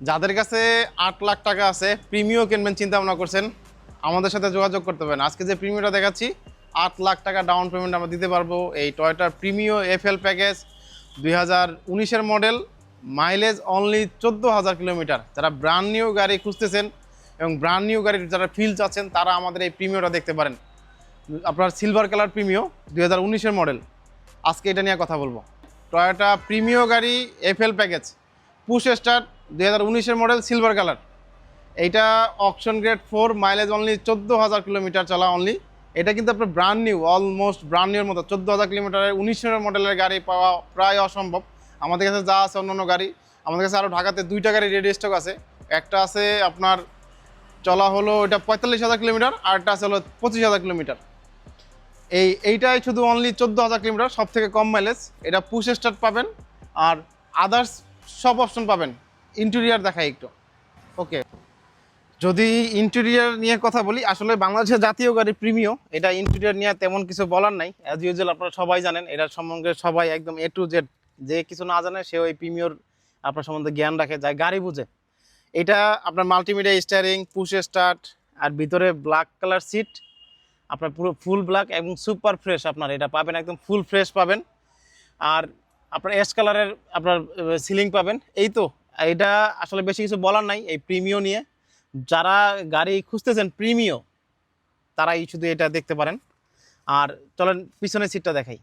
যাদের কাছে আট লাখ টাকা আছে, প্রিমিও কিনবেন চিন্তা ভাবনা করছেন, আমাদের সাথে যোগাযোগ করতে পারেন। আজকে যে প্রিমিওটা দেখাচ্ছি, আট লাখ টাকা ডাউন পেমেন্ট আমরা দিতে পারব। এই টয়টার প্রিমিও এফএল প্যাকেজ দুই হাজার উনিশের মডেল মাইলেজ অনলি চোদ্দ হাজার কিলোমিটার যারা ব্র্যান্ড নিউ গাড়ি খুঁজতেছেন এবং ব্র্যান্ড নিউ গাড়ির যারা ফিল চাচ্ছেন, তারা আমাদের এই প্রিমিওটা দেখতে পারেন। আপনার সিলভার কালার প্রিমিও, দুই হাজার উনিশের মডেল আজকে এটা নিয়ে কথা বলব। টয়োটা প্রিমিও গাড়ি এফএল প্যাকেজ পুশ স্টার্ট দুই হাজার উনিশের মডেল সিলভার কালার এইটা auction grade four mileage only চোদ্দ হাজার কিলোমিটার চলা অনলি এটা কিন্তু আপনার ব্র্যান্ড নিউ অলমোস্ট ব্র্যান্ড নিউর মতো। চোদ্দ হাজার কিলোমিটারের উনিশের মডেলের গাড়ি পাওয়া প্রায় অসম্ভব। আমাদের কাছে যা আছে অন্য অন্য গাড়ি। আমাদের কাছে আরও ঢাকাতে দুইটা গাড়ি রেডি স্টক আছে। একটা আছে আপনার, চলা হলো এটা পঁয়তাল্লিশ হাজার কিলোমিটার আর একটা আছে হলো পঁচিশ হাজার কিলোমিটার এই, এইটাই শুধু অনলি চোদ্দ হাজার কিলোমিটার সব থেকে কম মাইলেজ এটা পুশ স্টার্ট পাবেন, আর আদার্স সব অপশন পাবেন। ইন্টেরিয়ার দেখাই একটু। ওকে যদি ইন্টেরিয়ার নিয়ে কথা বলি, আসলে বাংলাদেশের জাতীয় গাড়ি প্রিমিও, এটা ইন্টেরিয়ার নিয়ে তেমন কিছু বলার নাই। অ্যাজ ইউজুয়াল আপনারা সবাই জানেন এটার সম্বন্ধে সবাই একদম এ টু জেড যে কিছু না জানে সে ওই প্রিমিওর আপনার সম্বন্ধে জ্ঞান রাখে যায় গাড়ি বুঝে। এটা আপনার মাল্টিমিডিয়া স্টারিং পুশ স্টার্ট আর ভিতরে ব্ল্যাক কালার সিট আপনার পুরো ফুল ব্ল্যাক এবং সুপার ফ্রেশ আপনার, এটা পাবেন একদম ফুল ফ্রেশ পাবেন। আর আপনার অ্যাশ কালারের আপনার সিলিং পাবেন। এই তো এটা আসলে বেশি কিছু বলার নাই, এই প্রিমিও নিয়ে। যারা গাড়ি খুঁজতেছেন প্রিমিও, তারাই শুধু এটা দেখতে পারেন। আর চলেন পিছনের সিটটা দেখাই।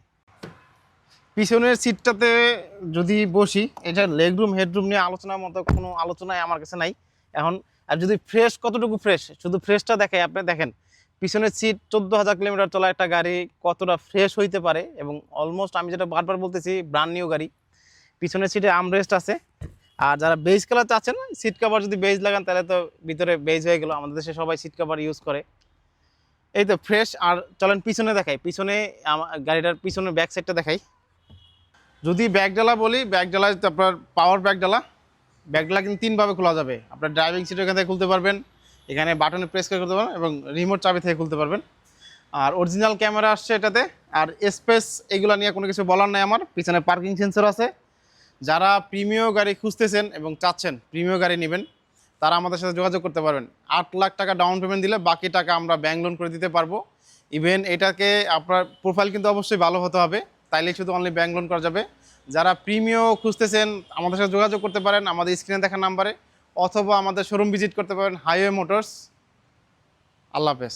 পিছনের সিটটাতে যদি বসি, এটা লেগরুম হেডরুম নিয়ে আলোচনার মতো কোনো আলোচনায় আমার কাছে নাই। এখন, আর যদি ফ্রেশ কতটুকু ফ্রেশ শুধু ফ্রেশটা দেখাই, আপনি দেখেন, পিছনের সিট চোদ্দ হাজার কিলোমিটার চলা একটা গাড়ি কতটা ফ্রেশ হইতে পারে? এবং অলমোস্ট আমি যেটা বারবার বলতেছি ব্র্যান্ড নিউ গাড়ি। পিছনের সিটে আমরেস্ট আছে। আর যারা বেজ কালার চাচ্ছেন সিট কাভার যদি বেজ লাগান, তাহলে তো ভিতরে বেজ হয়ে গেলো। আমাদের দেশে সবাই সিট কাভার ইউজ করে। এই তো ফ্রেশ আর চলেন পিছনে দেখাই। পিছনে গাড়িটার পিছনে ব্যাক সাইডটা দেখাই। যদি ব্যাগ ডালা বলি ব্যাগ ডালা আপনার পাওয়ার ব্যাগ ডালা। ব্যাগ ডালা কিন্তু তিনভাবে খোলা যাবে। আপনার ড্রাইভিং সিট এখান থেকে খুলতে পারবেন, এখানে বাটনে প্রেস করে করতে পারবেন এবং রিমোট চাবি থেকে খুলতে পারবেন। আর অরিজিনাল ক্যামেরা আসছে এটাতে। আর স্পেস এগুলো নিয়ে কোনো কিছু বলার নাই আমার। পিছনে পার্কিং সেন্সর আছে। যারা প্রিমিয় গাড়ি খুঁজতেছেন এবং চাচ্ছেন, প্রিমিয় গাড়ি নেবেন, তারা আমাদের সাথে যোগাযোগ করতে পারবেন। আট লাখ টাকা ডাউন পেমেন্ট দিলে বাকি টাকা আমরা ব্যাংক লোন করে দিতে পারব। ইভেন এটাকে আপনার প্রোফাইল কিন্তু অবশ্যই ভালো হতে হবে। তাইলে শুধু অনলি ব্যাংক লোন করা যাবে। যারা প্রিমিয় খুঁজতেছেন, আমাদের সাথে যোগাযোগ করতে পারেন আমাদের স্ক্রিনে দেখা নাম্বারে অথবা আমাদের শোরুম ভিজিট করতে পারেন হাইওয়ে মোটরস আল্লাহ হাফেজ।